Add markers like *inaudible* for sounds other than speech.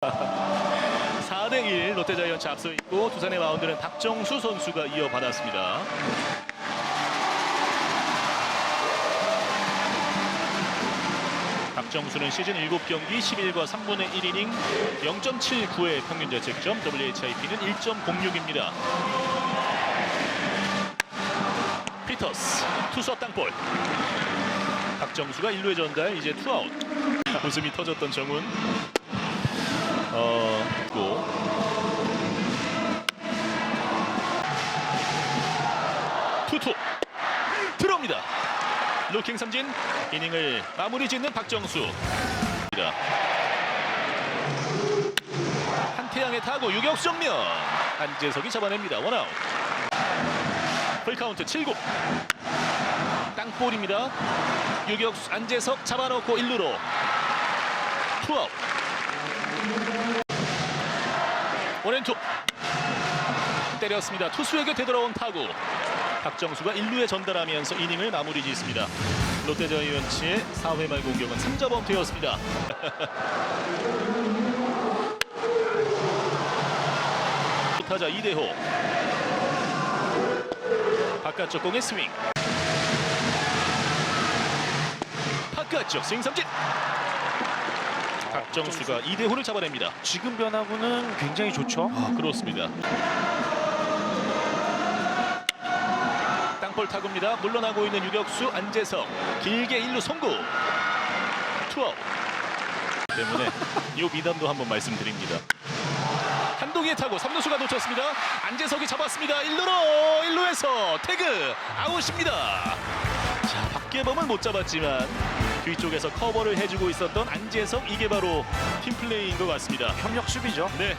*laughs* 4대1 롯데자이언츠 앞서 있고 두산의 마운드는 박정수 선수가 이어받았습니다. 박정수는 시즌 7경기 11과 3분의 1이닝 0.79의 평균 자책점 WHIP는 1.06입니다. 피터스 투수 땅볼 박정수가 1루에 전달 이제 투아웃 웃음이 터졌던 정훈 어, 고 투투 들어옵니다. 루킹 삼진 이닝을 마무리 짓는 박정수. 한태양의 타구 유격수 정면 한재석이 잡아냅니다. 원아웃. 풀카운트 7구 땅볼입니다. 유격수 안재석 잡아놓고 1루로 투아웃. 원앤투 때렸습니다. 투수에게 되돌아온 타구. 박정수가 1루에 전달하면서 이닝을 마무리 짓습니다. 롯데 자이언츠의 4회 말 공격은 3자범 되었습니다. *laughs* 타자 이대호 바깥쪽 공의 스윙 바깥쪽 스윙 삼진 박정수가 이대호를 잡아냅니다. 지금 변화구는 굉장히 좋죠. 아, 그렇습니다. 땅볼 타구입니다. 물러나고 있는 유격수 안재석 길게 1루 송구 투아웃 때문에 이 미담도 한번 말씀드립니다. 한동희의 타구 3루수가 놓쳤습니다. 안재석이 잡았습니다. 1루로 1루에서 태그 아웃입니다. 자 박계범은 못 잡았지만 뒤쪽에서 커버를 해주고 있었던 안재석 이게 바로 팀플레이인 것 같습니다. 협력 수비죠. 네.